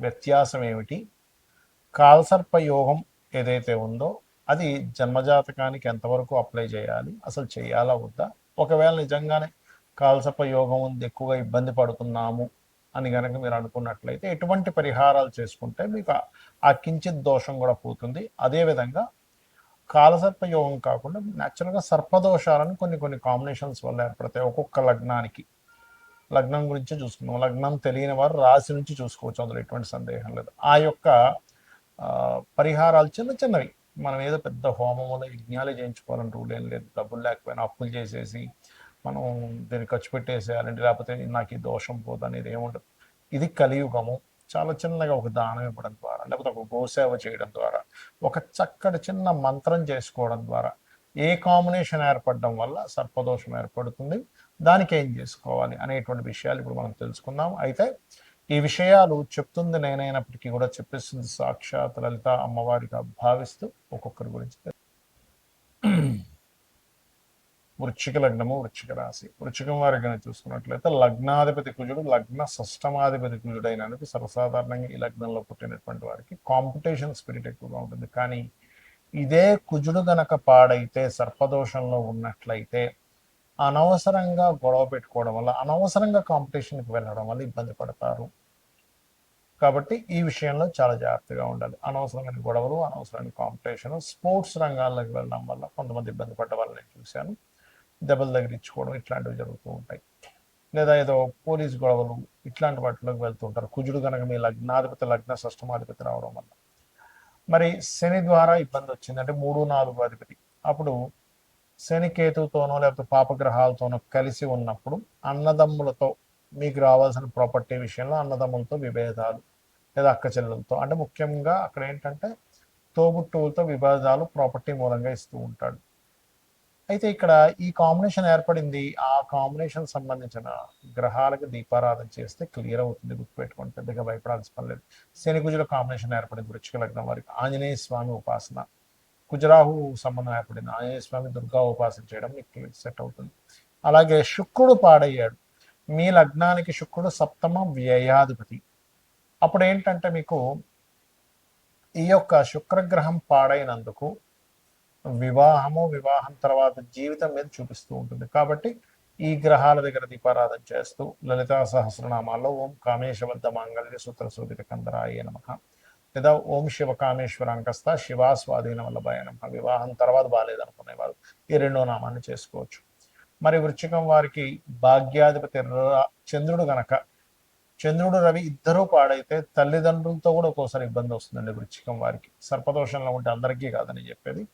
వ్యత్యాసం ఏమిటి? కాల్సర్ప యోగం ఏదైతే ఉందో అది జన్మజాతకానికి ఎంతవరకు అప్లై చేయాలి? అసలు చేయాలా వద్దా? ఒకవేళ నిజంగానే కాల్సర్ప యోగం ఉంది ఎక్కువగా ఇబ్బంది పడుతున్నాము అని కనుక మీరు అనుకున్నట్లయితే ఎటువంటి పరిహారాలు చేసుకుంటే మీకు ఆ- ఆ కించిత్ దోషం కూడా పోతుంది. అదేవిధంగా కాలసర్ప యోగం కాకుండా న్యాచురల్గా సర్పదోషాలను కొన్ని కొన్ని కాంబినేషన్స్ వల్ల ఏర్పడతాయి. ఒక్కొక్క లగ్నానికి. లగ్నం గురించి చూసుకుందాం. లగ్నం తెలియని వారు రాశి నుంచి చూసుకోవచ్చు. అందులో ఎటువంటి సందేహం లేదు. ఆ యొక్క పరిహారాలు చిన్న చిన్నవి. మనం ఏదో పెద్ద హోమములు యజ్ఞాలు చేయించుకోవాలని రూల్ ఏం లేదు. డబ్బులు లేకపోయినా అప్పులు చేసేసి మనం దీన్ని ఖర్చు పెట్టేసేయాలంటే లేకపోతే నాకు ఈ దోషం పోదు అనేది ఏముండదు ఇది కలియుగము. చాలా చిన్నగా ఒక దానం ఇవ్వడం ద్వారా లేకపోతే ఒక గోసేవ చేయడం ద్వారా ఒక చక్కటి చిన్న మంత్రం చేసుకోవడం ద్వారా ఏ కాంబినేషన్ ఏర్పడడం వల్ల సర్పదోషం ఏర్పడుతుంది? దానికి ఏం చేసుకోవాలి అనేటువంటి విషయాలు ఇప్పుడు మనం తెలుసుకుందాం. అయితే ఈ విషయాలు చెప్తుంది నేనైనప్పటికీ కూడా చెప్పేస్తుంది సాక్షాత్ లలిత అమ్మవారిగా భావిస్తూ ఒక్కొక్కరి గురించి. వృచ్చిక లగ్నము వృచ్చిక రాశి. వృచ్చికం వారి కనుక చూసుకున్నట్లయితే లగ్నాధిపతి కుజుడు లగ్న సష్టమాధిపతి కుజుడు సర్వసాధారణంగా ఈ లగ్నంలో పుట్టినటువంటి వారికి కాంపిటీషన్ స్పిరిట్ ఎక్కువగా ఉంటుంది. కానీ ఇదే కుజుడు గనక పాడైతే సర్పదోషంలో ఉన్నట్లయితే అనవసరంగా గొడవ పెట్టుకోవడం వల్ల అనవసరంగా కాంపిటీషన్కి వెళ్ళడం వల్ల ఇబ్బంది పడతారు. కాబట్టి ఈ విషయంలో చాలా జాగ్రత్తగా ఉండాలి. అనవసరమైన గొడవలు అనవసరమైన కాంపిటీషన్ స్పోర్ట్స్ రంగాల్లోకి వెళ్ళడం వల్ల కొంతమంది ఇబ్బంది పడ్డ వాళ్ళని నేను చూశాను. దెబ్బలు తగిలించుకోవడం ఇట్లాంటివి జరుగుతూ ఉంటాయి. లేదా ఏదో పోలీస్ గొడవలు ఇట్లాంటి వాటిలోకి వెళ్తూ ఉంటారు. కుజుడు కనుక మీ లగ్నాధిపతి లగ్న షష్టమాధిపతి రావడం వల్ల. మరి శని ద్వారా ఇబ్బంది వచ్చింది. అంటే మూడు నాలుగు అధిపతి. అప్పుడు శని కేతుతోనో లేకపోతే పాపగ్రహాలతోనో కలిసి ఉన్నప్పుడు అన్నదమ్ములతో మీకు రావాల్సిన ప్రాపర్టీ విషయంలో అన్నదమ్ములతో విభేదాలు లేదా అక్క చెల్లెలతో. అంటే ముఖ్యంగా అక్కడ ఏంటంటే తోబుట్టువులతో విభేదాలు ప్రాపర్టీ మూలంగా ఇస్తూ ఉంటాడు. అయితే ఇక్కడ ఈ కాంబినేషన్ ఏర్పడింది. ఆ కాంబినేషన్ సంబంధించిన గ్రహాలకు దీపారాధన చేస్తే క్లియర్ అవుతుంది. గుర్తుపెట్టుకోండి పెద్దగా భయపడాల్సిన పని లేదు. శని కుజుల కాంబినేషన్ ఏర్పడింది వృక్షిక లగ్నం వారికి. ఆంజనేయ స్వామి ఉపాసన. కుజరాహు సంబంధం ఏర్పడింది. ఆంజనేయ స్వామి దుర్గా ఉపాసన చేయడం మీకు సెట్ అవుతుంది. అలాగే శుక్రుడు పాడయ్యాడు. మీ లగ్నానికి శుక్రుడు సప్తమ వ్యయాధిపతి. అప్పుడు ఏంటంటే మీకు ఈ యొక్క శుక్రగ్రహం పాడైనందుకు వివాహము వివాహం తర్వాత జీవితం మీద చూపిస్తూ ఉంటుంది. కాబట్టి ఈ గ్రహాల దగ్గర దీపారాధన చేస్తూ లలితా సహస్రనామాల్లో ఓం కామేశబద్ధ మాంగళ్య సూత్ర సూదిత కందరాయ నమ. లేదా ఓం శివ కామేశ్వర అంకస్త శివా స్వాధీన వల్లభాయ నమ. వివాహం తర్వాత బాగాలేదనుకునేవారు ఈ రెండో నామాన్ని చేసుకోవచ్చు. మరి వృచ్చికం వారికి భాగ్యాధిపతి చంద్రుడు గనక చంద్రుడు రవి ఇద్దరూ పాడైతే తల్లిదండ్రులతో కూడా ఒక్కోసారి ఇబ్బంది వస్తుందండి వృచ్చికం వారికి. సర్పదోషంలో ఉంటే అందరికీ కాదని చెప్పేది.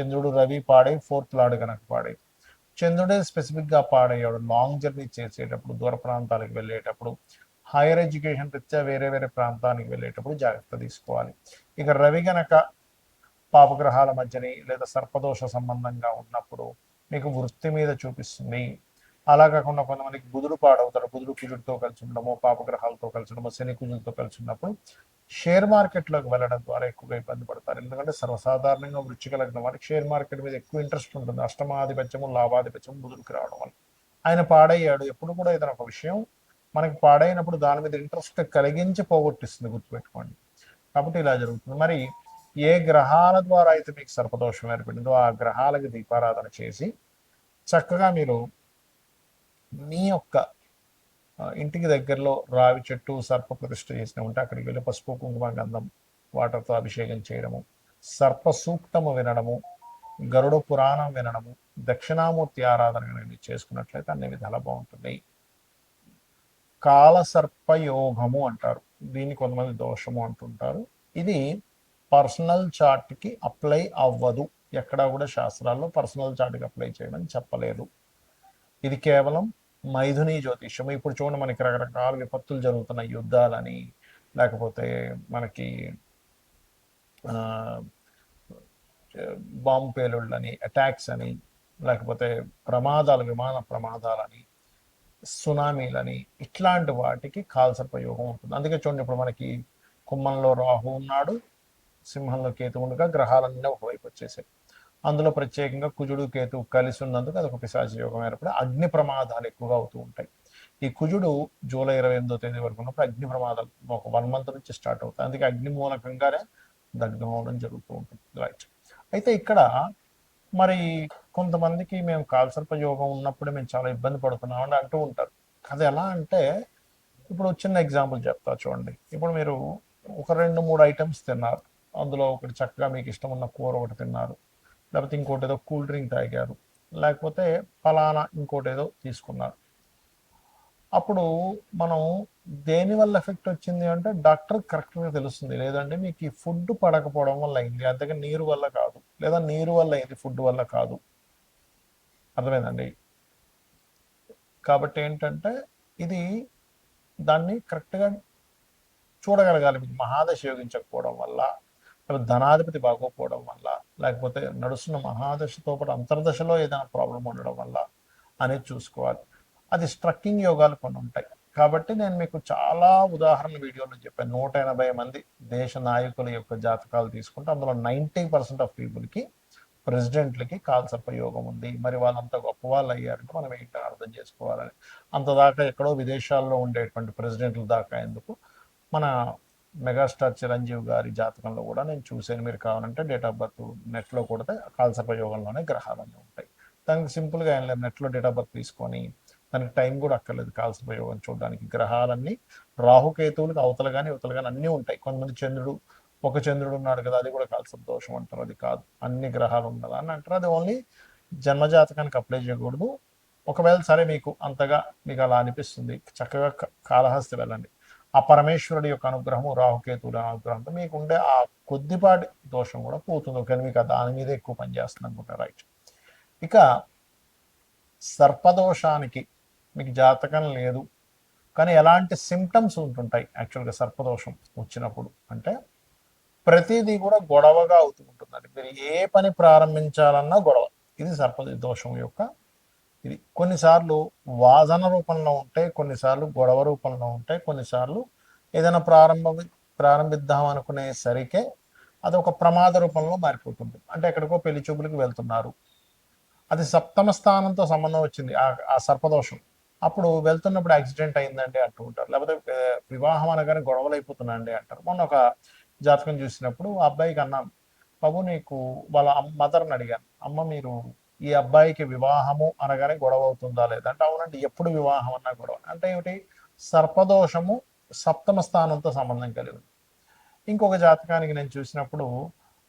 చంద్రుడు రవి పాడై ఫోర్త్ లాడు కనుక పాడై. చంద్రుడే స్పెసిఫిక్గా పాడయ్యాడు. లాంగ్ జర్నీ చేసేటప్పుడు దూర ప్రాంతాలకు వెళ్ళేటప్పుడు హైయర్ ఎడ్యుకేషన్ రీత్యా వేరే వేరే ప్రాంతానికి వెళ్ళేటప్పుడు జాగ్రత్త తీసుకోవాలి. ఇక రవి గనక పాపగ్రహాల మధ్యని లేదా సర్పదోష సంబంధంగా ఉన్నప్పుడు మీకు వృత్తి మీద చూపిస్తుంది. అలా కాకుండా కొంతమందికి బుధుడు పాడవుతాడు. బుధుడు కుజుడితో కలిసి ఉండడము పాపగ్రహాలతో కలిసి ఉండడము శని కుజులతో కలిసి ఉన్నప్పుడు షేర్ మార్కెట్లోకి వెళ్ళడం ద్వారా ఎక్కువగా ఇబ్బంది పడతారు. ఎందుకంటే సర్వసాధారణంగా వృచ్చిక లగ్నం వారికి షేర్ మార్కెట్ మీద ఎక్కువ ఇంట్రెస్ట్ ఉంటుంది. అష్టమాధిపత్యము లాభాధిపత్యము బుధుడికి రావడం వల్ల. ఆయన పాడయ్యాడు. ఎప్పుడు కూడా ఏదైనా ఒక విషయం మనకి పాడైనప్పుడు దాని మీద ఇంట్రెస్ట్ కలిగించి పోగొట్టిస్తుంది గుర్తుపెట్టుకోండి. కాబట్టి ఇలా జరుగుతుంది. మరి ఏ గ్రహాల ద్వారా అయితే మీకు సర్పదోషం ఏర్పడిందో ఆ గ్రహాలకు దీపారాధన చేసి చక్కగా మీరు మీ యొక్క ఇంటికి దగ్గరలో రావి చెట్టు సర్ప ప్రతిష్ఠ చేసిన ఉంటే అక్కడికి వెళ్ళి పసుపు కుంకుమ గంధం వాటర్తో అభిషేకం చేయడము సర్ప సూక్తము వినడము గరుడ పురాణం వినడము దక్షిణామూర్తి ఆరాధన చేసుకున్నట్లయితే అన్ని విధాలా బాగుంటుంది. కాల యోగము అంటారు. దీన్ని కొంతమంది దోషము అంటుంటారు. ఇది పర్సనల్ చార్ట్కి అప్లై అవ్వదు. ఎక్కడా కూడా శాస్త్రాల్లో పర్సనల్ చార్ట్కి అప్లై చేయడం చెప్పలేదు. ఇది కేవలం మైథుని జ్యోతిష్యం. ఇప్పుడు చూడండి మనకి రకరకాల విపత్తులు జరుగుతున్నాయి యుద్ధాలని లేకపోతే మనకి బాంబు పేలుళ్ళని అటాక్స్ అని లేకపోతే ప్రమాదాలు విమాన ప్రమాదాలని సునామీలని ఇట్లాంటి వాటికి కాల్సర్పయోగం ఉంటుంది. అందుకే చూడండి ఇప్పుడు మనకి కుంభంలో రాహు ఉన్నాడు సింహంలో కేతు ఉండగా గ్రహాలన్నీ ఒకవైపు వచ్చేసాయి. అందులో ప్రత్యేకంగా కుజుడు కేతు కలిసి ఉన్నందుకు అది ఒక పిశాచ యోగం ఏర్పడి అగ్ని ప్రమాదాలు ఎక్కువగా అవుతూ ఉంటాయి. ఈ కుజుడు జూలై ఇరవై ఎనిమిదో తేదీ వరకు ఉన్నప్పుడు అగ్ని ప్రమాదాలు ఒక వన్ మంత్ నుంచి స్టార్ట్ అవుతాయి. అందుకే అగ్ని మూలకంగానే దగ్ధం అవడం జరుగుతూ ఉంటుంది. రైట్. అయితే ఇక్కడ మరి కొంతమందికి మేము కాల్సర్ప యోగం ఉన్నప్పుడే మేము చాలా ఇబ్బంది పడుతున్నాం అని అంటూ ఉంటారు. అది ఎలా అంటే ఇప్పుడు చిన్న ఎగ్జాంపుల్ చెప్తా చూడండి. ఇప్పుడు మీరు ఒక రెండు మూడు ఐటమ్స్ తిన్నారు. అందులో ఒకటి చక్కగా మీకు ఇష్టం ఉన్న కూర ఒకటి తిన్నారు. లేకపోతే ఇంకోటి ఏదో కూల్ డ్రింక్ తాగారు. లేకపోతే ఫలానా ఇంకోటి ఏదో తీసుకున్నారు. అప్పుడు మనం దేని వల్ల ఎఫెక్ట్ వచ్చింది అంటే డాక్టర్ కరెక్ట్గా తెలుస్తుంది. లేదంటే మీకు ఈ ఫుడ్ పడకపోవడం వల్ల అయింది. అంతగా నీరు వల్ల కాదు. లేదా నీరు వల్ల అయింది ఫుడ్ వల్ల కాదు. అర్థమైందండి? కాబట్టి ఏంటంటే ఇది దాన్ని కరెక్ట్గా చూడగలగాలి. మీకు మహాదశ యోగించకపోవడం వల్ల లేకపోతే ధనాధిపతి బాగోకపోవడం వల్ల లేకపోతే నడుస్తున్న మహాదశతో పాటు అంతర్దశలో ఏదైనా ప్రాబ్లం ఉండడం వల్ల అనేది చూసుకోవాలి. అది స్ట్రక్కింగ్ యోగాలు కొన్ని ఉంటాయి. కాబట్టి నేను మీకు చాలా ఉదాహరణ వీడియోలో చెప్పాను. నూట ఎనభై మంది దేశ నాయకుల యొక్క జాతకాలు తీసుకుంటే అందులో నైంటీ పర్సెంట్ ఆఫ్ పీపుల్కి ప్రెసిడెంట్లకి కాల్సర్ప యోగం ఉంది. మరి వాళ్ళంత గొప్ప వాళ్ళు అయ్యారంటే మనం ఏంటో అర్థం చేసుకోవాలని. అంత దాకా ఎక్కడో విదేశాల్లో ఉండేటువంటి ప్రెసిడెంట్ల దాకా ఎందుకు? మన మెగాస్టార్ చిరంజీవి గారి జాతకంలో కూడా నేను చూశాను. మీరు కావాలంటే డేట్ ఆఫ్ బర్త్ నెట్లో కొడితే కాల్సర్ప యోగంలోనే గ్రహాలన్నీ ఉంటాయి. దానికి సింపుల్గా ఏం లేదు. నెట్లో డేట్ ఆఫ్ బర్త్ తీసుకొని దానికి టైం కూడా అక్కర్లేదు. కాల్సర్ప యోగం చూడడానికి గ్రహాలన్నీ రాహుకేతువులకు అవతల కానీ ఇవతల కానీ అన్నీ ఉంటాయి. కొంతమంది చంద్రుడు ఒక చంద్రుడు ఉన్నాడు కదా అది కూడా కాల్సర్ దోషం అంటారు. అది కాదు. అన్ని గ్రహాలు ఉన్నదా అని అంటారు. అది ఓన్లీ జన్మజాతకానికి అప్లై చేయకూడదు. ఒకవేళ సరే మీకు అంతగా మీకు అలా అనిపిస్తుంది. చక్కగా క- కాళహస్తి వెళ్ళండి. ఆ పరమేశ్వరుడి యొక్క అనుగ్రహము రాహుకేతువుల అనుగ్రహంతో మీకు ఉండే ఆ కొద్దిపాటి దోషం కూడా పోతుంది. ఒకవేళ మీకు దాని మీద ఎక్కువ పనిచేస్తుంది అనుకుంటా. రైట్ ఇక సర్పదోషానికి మీకు జాతకం లేదు. కానీ ఎలాంటి సిమ్టమ్స్ ఉంటుంటాయి యాక్చువల్గా సర్పదోషం వచ్చినప్పుడు? అంటే ప్రతిదీ కూడా గొడవగా అవుతూ ఉంటుందండి. మీరు ఏ పని ప్రారంభించాలన్నా గొడవ. ఇది సర్ప దోషం యొక్క ఇది. కొన్నిసార్లు వాదన రూపంలో ఉంటాయి కొన్నిసార్లు గొడవ రూపంలో ఉంటాయి కొన్నిసార్లు ఏదైనా ప్రారంభ ప్రారంభిద్దాం అనుకునే సరికే అది ఒక ప్రమాద రూపంలో మారిపోతుంది. అంటే ఎక్కడికో పెళ్ళి చూపులకు వెళ్తున్నారు. అది సప్తమ స్థానంతో సంబంధం వచ్చింది ఆ ఆ సర్పదోషం. అప్పుడు వెళ్తున్నప్పుడు యాక్సిడెంట్ అయిందండి అంటూ ఉంటారు. లేకపోతే వివాహం అనగానే గొడవలు అయిపోతున్నాయండి అంటారు. మొన్న ఒక జాతకం చూసినప్పుడు ఆ అబ్బాయికి అన్నాం బాబు నీకు వాళ్ళ మదర్ని అడిగాను. అమ్మ మీరు ఈ అబ్బాయికి వివాహము అనగానే గొడవ అవుతుందా లేదంటే అవునండి అవునంటే ఎప్పుడు వివాహం అన్నా గొడవ. అంటే ఏమిటి? సర్పదోషము సప్తమ స్థానంతో సంబంధం కలిగి ఉంది ఇంకొక జాతకానికి నేను చూసినప్పుడు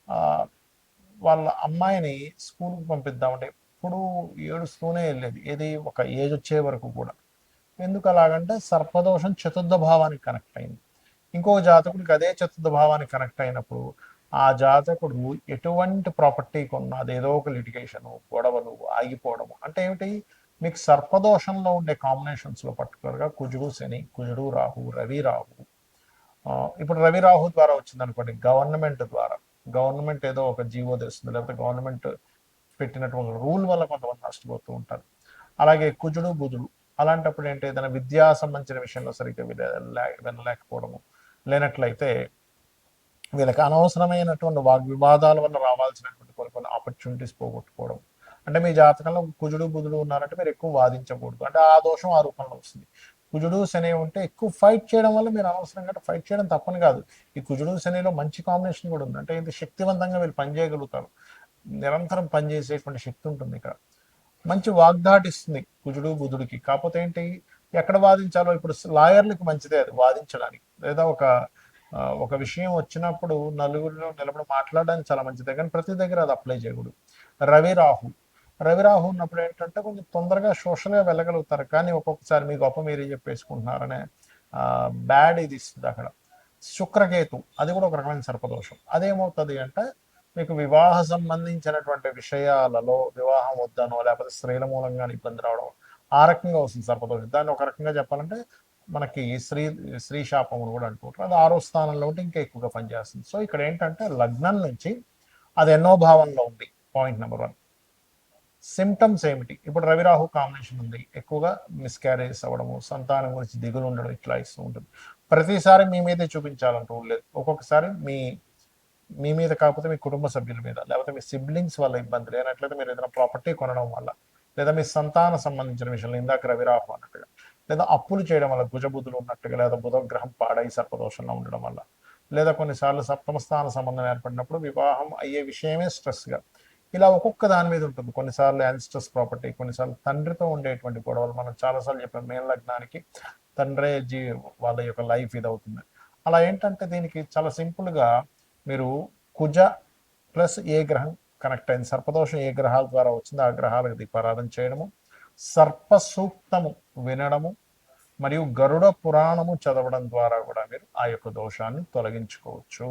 ఆ, వాళ్ళ అమ్మాయిని స్కూల్కి పంపిద్దామంటే ఎప్పుడు ఏడుస్తూనే వెళ్ళేది. ఏది? ఒక ఏజ్ వచ్చే వరకు కూడా. ఎందుకు అలాగంటే సర్పదోషం చతుర్థ భావానికి కనెక్ట్ అయింది. ఇంకొక జాతకుడికి అదే చతుర్థ భావానికి కనెక్ట్ అయినప్పుడు ఆ జాతకుడు ఎటువంటి ప్రాపర్టీ కొన్నా ఏదో ఒక లిటిగేషన్ గొడవలు ఆగిపోవడము. అంటే ఏమిటి? మీకు సర్పదోషంలో ఉండే కాంబినేషన్స్లో పర్టికులర్గా కుజుడు శని కుజుడు రాహు రవి రాహు. ఇప్పుడు రవి రాహు ద్వారా వచ్చింది అనుకోండి గవర్నమెంట్ ద్వారా. గవర్నమెంట్ ఏదో ఒక జీవో తెస్తుంది లేకపోతే గవర్నమెంట్ పెట్టినటువంటి రూల్ వల్ల కొంతమంది నష్టపోతూ ఉంటారు. అలాగే కుజుడు బుధుడు అలాంటప్పుడు ఏంటి? ఏదైనా విద్యా సంబంధించిన విషయంలో సరిగ్గా వినలేకపోవడము. లేనట్లయితే వీళ్ళకి అనవసరమైనటువంటి వాగ్వివాదాల వల్ల రావాల్సినటువంటి కొన్ని కొన్ని ఆపర్చునిటీస్ పోగొట్టుకోవడం. అంటే మీ జాతకంలో కుజుడు బుధుడు ఉన్నారంటే మీరు ఎక్కువ వాదించకూడదు. అంటే ఆ దోషం ఆ రూపంలో వస్తుంది. కుజుడు శని ఉంటే ఎక్కువ ఫైట్ చేయడం వల్ల మీరు అనవసరంగా ఫైట్ చేయడం తప్పని కాదు. ఈ కుజుడు శనిలో మంచి కాంబినేషన్ కూడా ఉంది. అంటే ఇంత శక్తివంతంగా వీళ్ళు పనిచేయగలుగుతారు. నిరంతరం పనిచేసేటువంటి శక్తి ఉంటుంది ఇక్కడ. మంచి వాగ్దాటి ఇస్తుంది కుజుడు బుధుడికి. కాకపోతే ఏంటి? ఎక్కడ వాదించాలో ఇప్పుడు లాయర్లకు మంచిదే అది వాదించడానికి. లేదా ఒక ఒక విషయం వచ్చినప్పుడు నలుగురిలో నిలబడి మాట్లాడడానికి చాలా మంచిదే కానీ ప్రతి దగ్గర అది అప్లై చేయకూడదు. రవి రాహు. రవి రాహు ఉన్నప్పుడు ఏంటంటే కొంచెం తొందరగా సోషల్గా వెళ్ళగలుగుతారు కానీ ఒక్కొక్కసారి మీ గొప్ప మీరే చెప్పేసుకుంటున్నారనే బ్యాడ్ ఇది ఇస్తుంది అక్కడ. శుక్రకేతు అది కూడా ఒక రకమైన సర్పదోషం. అదేమవుతుంది అంటే మీకు వివాహ సంబంధించినటువంటి విషయాలలో వివాహం వద్దనో లేకపోతే స్త్రీల మూలంగా ఇబ్బంది రావడం ఆ రకంగా వస్తుంది సర్పదోషం. దాన్ని ఒక రకంగా చెప్పాలంటే మనకి స్త్రీ శ్రీశాపములు శాపం కూడా అంటుంటారు. అది ఆరో స్థానంలో ఉంటే ఇంకా ఎక్కువగా పనిచేస్తుంది. సో ఇక్కడ ఏంటంటే లగ్నం నుంచి అది ఎన్నో భావంలో ఉంది. పాయింట్ నెంబర్ వన్ సిమ్టమ్స్ ఏమిటి? ఇప్పుడు రవిరాహు కాంబినేషన్ ఉంది. ఎక్కువగా మిస్క్యారేజ్ అవ్వడము సంతానం గురించి దిగులు ఉండడం ఇట్లా ఇస్తూ ఉంటుంది. ప్రతిసారి మీ మీదే చూపించాలంటూ లేదు. ఒక్కొక్కసారి మీ మీ మీద కాకపోతే మీ కుటుంబ సభ్యుల మీద లేకపోతే మీ సిబ్లింగ్స్ వల్ల ఇబ్బంది లేనట్లయితే మీరు ఏదైనా ప్రాపర్టీ కొనడం వల్ల లేదా మీ సంతాన సంబంధించిన విషయంలో ఇందాక రవిరాహు అన్నట్టుగా. లేదా అప్పులు చేయడం వల్ల భుజబుద్ధులు ఉన్నట్టుగా లేదా బుధగ్రహం పాడై సర్పదోషంలో ఉండడం వల్ల లేదా కొన్నిసార్లు సప్తమ స్థాన సంబంధం ఏర్పడినప్పుడు వివాహం అయ్యే విషయమే స్ట్రెస్గా ఇలా ఒక్కొక్క దాని మీద ఉంటుంది. కొన్నిసార్లు యాన్స్ట్రస్ ప్రాపర్టీ కొన్నిసార్లు తండ్రితో ఉండేటువంటి గొడవలు మనం చాలాసార్లు చెప్పాం. మేన లగ్నానికి తండ్రే జీ వాళ్ళ యొక్క లైఫ్ ఇది అవుతుంది అలా ఏంటంటే దీనికి చాలా సింపుల్గా మీరు కుజ ప్లస్ ఏ గ్రహం కనెక్ట్ అయింది. సర్పదోషం ఏ గ్రహాల ద్వారా వచ్చిందో ఆ గ్రహాలకు దీపారాధన చేయడము సర్పసూక్తము వినడము మరియు గరుడ పురాణము చదవడం ద్వారా కూడా మీరు ఆ యొక్క దోషాన్ని తొలగించుకోవచ్చు.